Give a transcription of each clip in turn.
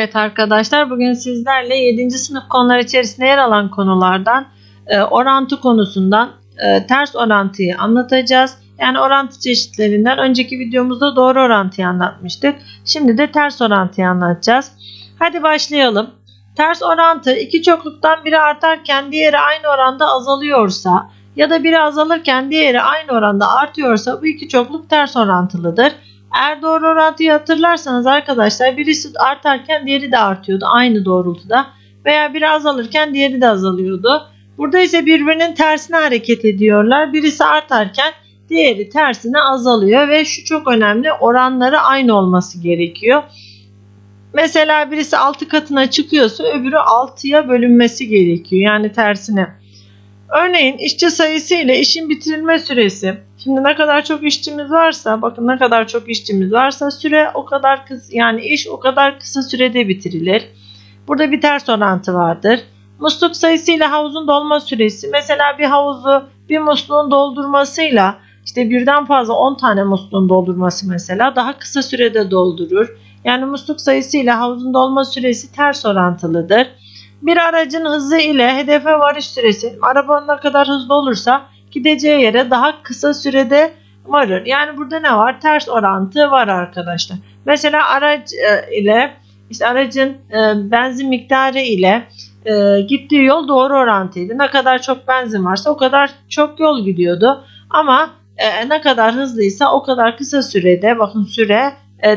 Evet arkadaşlar bugün sizlerle 7. sınıf konular içerisinde yer alan konulardan e, orantı konusundan e, ters orantıyı anlatacağız. Yani orantı çeşitlerinden önceki videomuzda doğru orantıyı anlatmıştık. Şimdi de ters orantıyı anlatacağız. Hadi başlayalım. Ters orantı iki çokluktan biri artarken diğeri aynı oranda azalıyorsa ya da biri azalırken diğeri aynı oranda artıyorsa bu iki çokluk ters orantılıdır. Eğer doğru orantıyı hatırlarsanız arkadaşlar birisi artarken diğeri de artıyordu aynı doğrultuda veya biri azalırken diğeri de azalıyordu. Burada ise birbirinin tersine hareket ediyorlar. Birisi artarken diğeri tersine azalıyor ve şu çok önemli oranları aynı olması gerekiyor. Mesela birisi 6 katına çıkıyorsa öbürü 6'ya bölünmesi gerekiyor. Yani tersine. Örneğin işçi sayısı ile işin bitirilme süresi. Şimdi ne kadar çok işçimiz varsa, bakın ne kadar çok işçimiz varsa süre o kadar kısa yani iş o kadar kısa sürede bitirilir. Burada bir ters orantı vardır. Musluk sayısı ile havuzun dolma süresi. Mesela bir havuzu bir musluğun doldurmasıyla işte birden fazla 10 tane musluğun doldurması mesela daha kısa sürede doldurur. Yani musluk sayısı ile havuzun dolma süresi ters orantılıdır. Bir aracın hızı ile hedefe varış süresi araba ne kadar hızlı olursa gideceği yere daha kısa sürede varır. Yani burada ne var? Ters orantı var arkadaşlar. Mesela araç e, ile işte aracın e, benzin miktarı ile e, gittiği yol doğru orantıydı. Ne kadar çok benzin varsa o kadar çok yol gidiyordu. Ama ne kadar hızlıysa o kadar kısa sürede bakın süre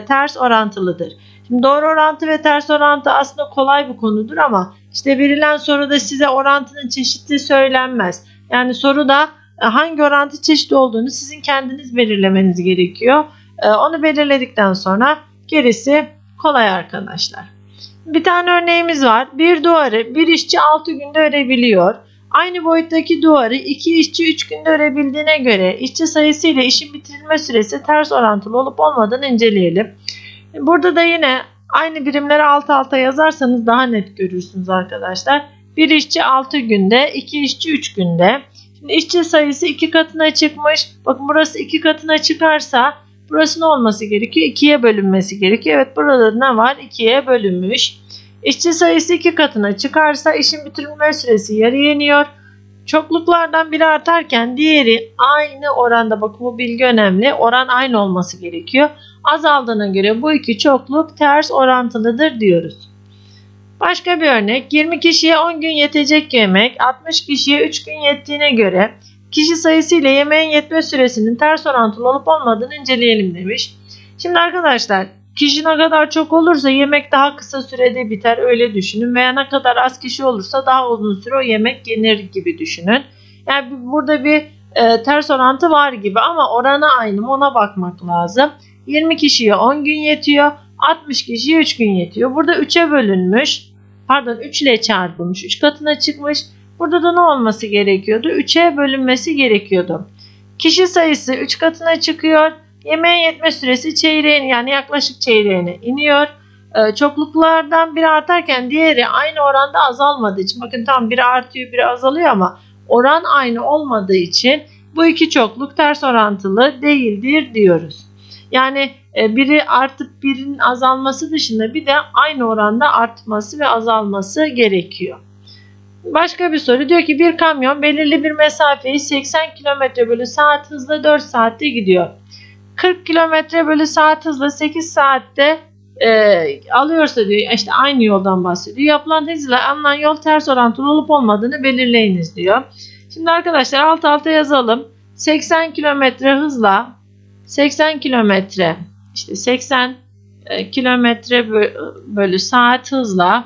ters orantılıdır. Şimdi doğru orantı ve ters orantı aslında kolay bir konudur ama işte verilen soruda size orantının çeşitli söylenmez. Yani soruda hangi orantı çeşitli olduğunu sizin kendiniz belirlemeniz gerekiyor. E, onu belirledikten sonra gerisi kolay arkadaşlar. Bir tane örneğimiz var. Bir duvarı bir işçi 6 günde örebiliyor. Aynı boyuttaki duvarı iki işçi 3 günde örebildiğine göre işçi sayısı ile işin bitirilme süresi ters orantılı olup olmadığını inceleyelim. Burada da yine aynı birimleri alt alta yazarsanız daha net görürsünüz arkadaşlar. Bir işçi 6 günde, iki işçi 3 günde. Şimdi işçi sayısı 2 katına çıkmış. Bakın burası 2 katına çıkarsa burası ne olması gerekiyor? 2'ye bölünmesi gerekiyor. Evet burada ne var? 2'ye bölünmüş. İşçi sayısı 2 katına çıkarsa işin bitirilme süresi yarıya iniyor. Çokluklardan biri artarken diğeri aynı oranda bakın bu bilgi önemli. Oran aynı olması gerekiyor. Azaldığına göre bu iki çokluk ters orantılıdır diyoruz. Başka bir örnek 20 kişiye 10 gün yetecek yemek 60 kişiye 3 gün yettiğine göre kişi sayısı ile yemeğin yetme süresinin ters orantılı olup olmadığını inceleyelim demiş. Şimdi arkadaşlar kişi ne kadar çok olursa yemek daha kısa sürede biter öyle düşünün veya ne kadar az kişi olursa daha uzun süre o yemek yenir gibi düşünün. Yani burada bir e, ters orantı var gibi ama oranı aynı mı ona bakmak lazım. 20 kişiye 10 gün yetiyor. 60 kişiye 3 gün yetiyor. Burada 3'e bölünmüş. Pardon 3 ile çarpılmış. 3 katına çıkmış. Burada da ne olması gerekiyordu? 3'e bölünmesi gerekiyordu. Kişi sayısı 3 katına çıkıyor. Yemeğe yetme süresi çeyreğine yani yaklaşık çeyreğine iniyor. Ee, çokluklardan biri artarken diğeri aynı oranda azalmadığı için bakın tam biri artıyor biri azalıyor ama oran aynı olmadığı için bu iki çokluk ters orantılı değildir diyoruz. Yani e, biri artıp birinin azalması dışında bir de aynı oranda artması ve azalması gerekiyor. Başka bir soru diyor ki bir kamyon belirli bir mesafeyi 80 km bölü saat hızla 4 saatte gidiyor. 40 km bölü saat hızla 8 saatte e, alıyorsa diyor işte aynı yoldan bahsediyor. Yapılan hızla alınan yol ters orantılı olup olmadığını belirleyiniz diyor. Şimdi arkadaşlar alt alta yazalım. 80 km hızla 80 kilometre işte 80 e, kilometre bölü saat hızla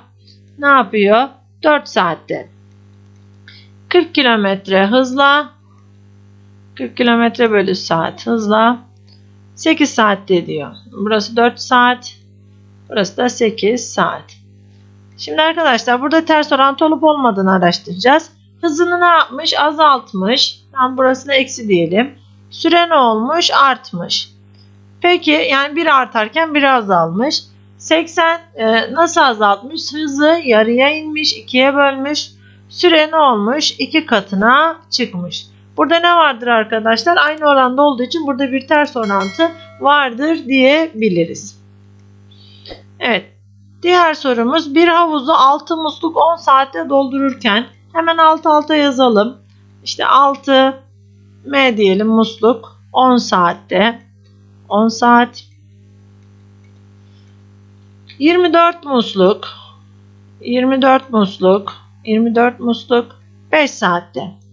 ne yapıyor? 4 saatte. 40 kilometre hızla 40 kilometre bölü saat hızla 8 saatte diyor. Burası 4 saat. Burası da 8 saat. Şimdi arkadaşlar burada ters orantı olup olmadığını araştıracağız. Hızını ne yapmış? Azaltmış. Tam burasına eksi diyelim. Süre ne olmuş? Artmış. Peki yani bir artarken bir azalmış. 80 e, nasıl azaltmış? Hızı yarıya inmiş, ikiye bölmüş. Süre ne olmuş? İki katına çıkmış. Burada ne vardır arkadaşlar? Aynı oranda olduğu için burada bir ters orantı vardır diyebiliriz. Evet. Diğer sorumuz bir havuzu 6 musluk 10 saatte doldururken hemen alt alta yazalım. İşte 6 M diyelim musluk. 10 saatte. 10 saat. 24 musluk. 24 musluk. 24 musluk. 5 saatte.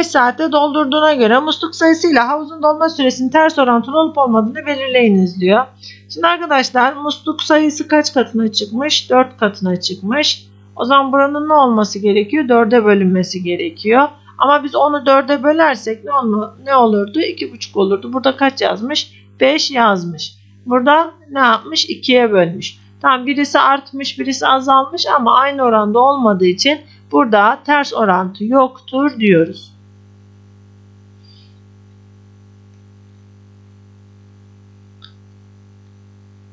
Beş saatte doldurduğuna göre musluk sayısıyla havuzun dolma süresinin ters orantılı olup olmadığını belirleyiniz diyor. Şimdi arkadaşlar musluk sayısı kaç katına çıkmış? 4 katına çıkmış. O zaman buranın ne olması gerekiyor? 4'e bölünmesi gerekiyor. Ama biz onu 4'e bölersek ne, onu, ne olurdu? 2,5 olurdu. Burada kaç yazmış? 5 yazmış. Burada ne yapmış? 2'ye bölmüş. Tamam birisi artmış birisi azalmış ama aynı oranda olmadığı için burada ters orantı yoktur diyoruz.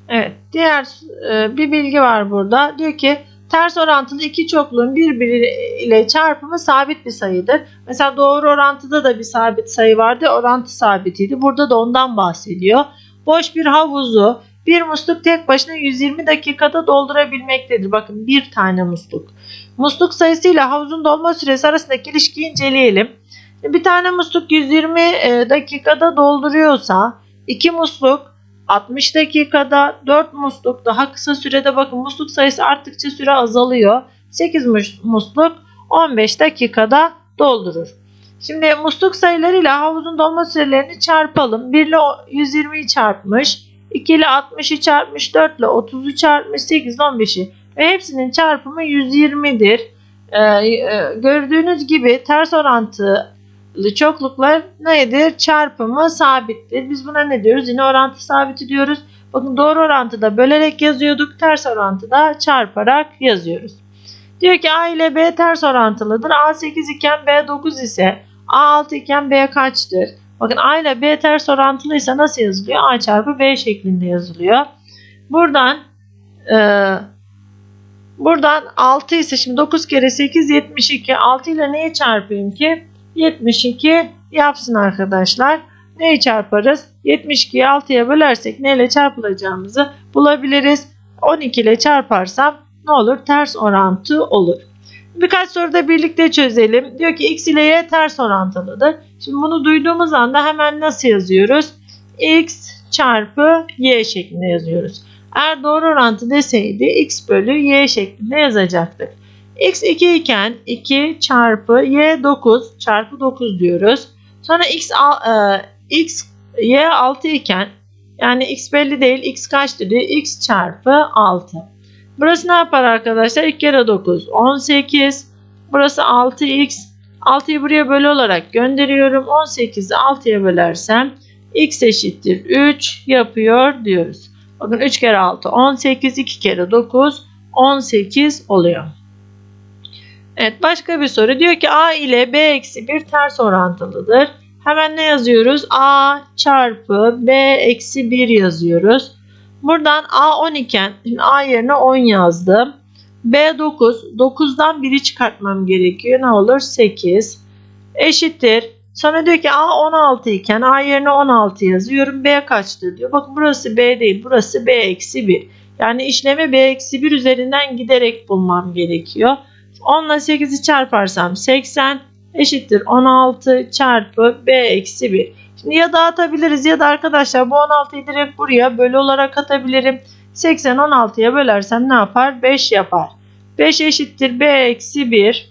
Evet diğer e, bir bilgi var burada. Diyor ki ters orantılı iki çokluğun birbiriyle çarpımı sabit bir sayıdır. Mesela doğru orantıda da bir sabit sayı vardı. Orantı sabitiydi. Burada da ondan bahsediyor. Boş bir havuzu bir musluk tek başına 120 dakikada doldurabilmektedir. Bakın bir tane musluk. Musluk sayısıyla havuzun dolma süresi arasındaki ilişkiyi inceleyelim. Bir tane musluk 120 e, dakikada dolduruyorsa iki musluk 60 dakikada 4 musluk daha kısa sürede bakın musluk sayısı arttıkça süre azalıyor. 8 musluk 15 dakikada doldurur. Şimdi musluk sayılarıyla havuzun dolma sürelerini çarpalım. 1 ile 120'yi çarpmış. 2 ile 60'ı çarpmış. 4 ile 30'u çarpmış. 8 ile 15'i. Ve hepsinin çarpımı 120'dir. Ee, e, gördüğünüz gibi ters orantı çokluklar nedir? Çarpımı sabittir. Biz buna ne diyoruz? Yine orantı sabiti diyoruz. Bakın doğru orantıda bölerek yazıyorduk. Ters orantıda çarparak yazıyoruz. Diyor ki A ile B ters orantılıdır. A 8 iken B 9 ise A 6 iken B kaçtır? Bakın A ile B ters orantılıysa nasıl yazılıyor? A çarpı B şeklinde yazılıyor. Buradan e, buradan 6 ise şimdi 9 kere 8 72. 6 ile neyi çarpayım ki? 72 yapsın arkadaşlar. Neyi çarparız? 72'yi 6'ya bölersek neyle çarpılacağımızı bulabiliriz. 12 ile çarparsam ne olur? Ters orantı olur. Birkaç soruda birlikte çözelim. Diyor ki x ile y ters orantılıdır. Şimdi bunu duyduğumuz anda hemen nasıl yazıyoruz? x çarpı y şeklinde yazıyoruz. Eğer doğru orantı deseydi x bölü y şeklinde yazacaktık x 2 iken 2 çarpı y 9 çarpı 9 diyoruz. Sonra x, e, x y 6 iken yani x belli değil x kaç diyor x çarpı 6. Burası ne yapar arkadaşlar? 2 kere 9 18. Burası 6x. 6'yı buraya bölü olarak gönderiyorum. 18'i 6'ya bölersem x eşittir 3 yapıyor diyoruz. Bakın 3 kere 6 18 2 kere 9 18 oluyor. Evet başka bir soru. Diyor ki A ile B eksi 1 ters orantılıdır. Hemen ne yazıyoruz? A çarpı B eksi 1 yazıyoruz. Buradan A 10 iken şimdi A yerine 10 yazdım. B 9. 9'dan 1'i çıkartmam gerekiyor. Ne olur? 8. Eşittir. Sonra diyor ki A 16 iken A yerine 16 yazıyorum. B kaçtır diyor. Bakın burası B değil. Burası B eksi 1. Yani işlemi B eksi 1 üzerinden giderek bulmam gerekiyor. 10 ile 8'i çarparsam 80 eşittir 16 çarpı b eksi 1. Şimdi ya dağıtabiliriz ya da arkadaşlar bu 16'yı direkt buraya bölü olarak atabilirim. 80 16'ya bölersem ne yapar? 5 yapar. 5 eşittir b eksi 1.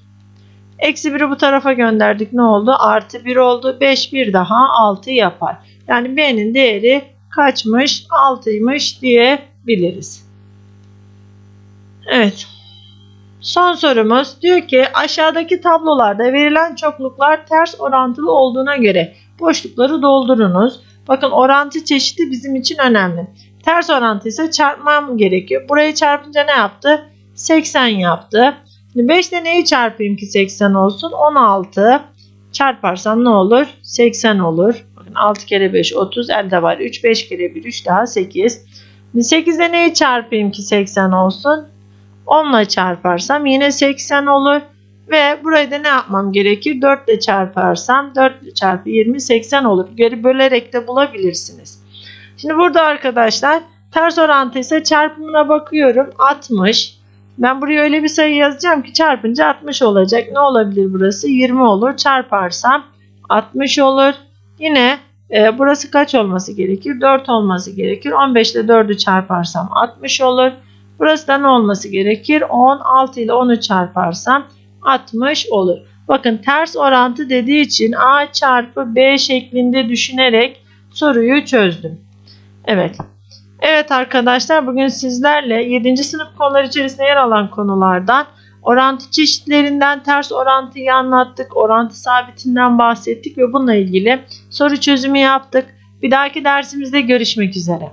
Eksi 1'i bu tarafa gönderdik. Ne oldu? Artı 1 oldu. 5 bir daha 6 yapar. Yani b'nin değeri kaçmış? 6'ymış diyebiliriz. Evet. Son sorumuz diyor ki aşağıdaki tablolarda verilen çokluklar ters orantılı olduğuna göre boşlukları doldurunuz. Bakın orantı çeşidi bizim için önemli. Ters orantı ise çarpmam gerekiyor. Burayı çarpınca ne yaptı? 80 yaptı. 5 ile neyi çarpayım ki 80 olsun? 16 çarparsam ne olur? 80 olur. Bakın 6 kere 5 30 elde var. 3 5 kere 1 3 daha 8. 8 ile neyi çarpayım ki 80 olsun? 10 ile çarparsam yine 80 olur. Ve burayı da ne yapmam gerekir? 4 ile çarparsam 4 çarpı 20 80 olur. Geri bölerek de bulabilirsiniz. Şimdi burada arkadaşlar ters orantı ise çarpımına bakıyorum. 60. Ben buraya öyle bir sayı yazacağım ki çarpınca 60 olacak. Ne olabilir burası? 20 olur. Çarparsam 60 olur. Yine e, burası kaç olması gerekir? 4 olması gerekir. 15 ile 4'ü çarparsam 60 olur. Burası da ne olması gerekir? 10, 6 ile 10'u çarparsam 60 olur. Bakın ters orantı dediği için A çarpı B şeklinde düşünerek soruyu çözdüm. Evet. Evet arkadaşlar bugün sizlerle 7. sınıf konuları içerisinde yer alan konulardan orantı çeşitlerinden ters orantıyı anlattık. Orantı sabitinden bahsettik ve bununla ilgili soru çözümü yaptık. Bir dahaki dersimizde görüşmek üzere.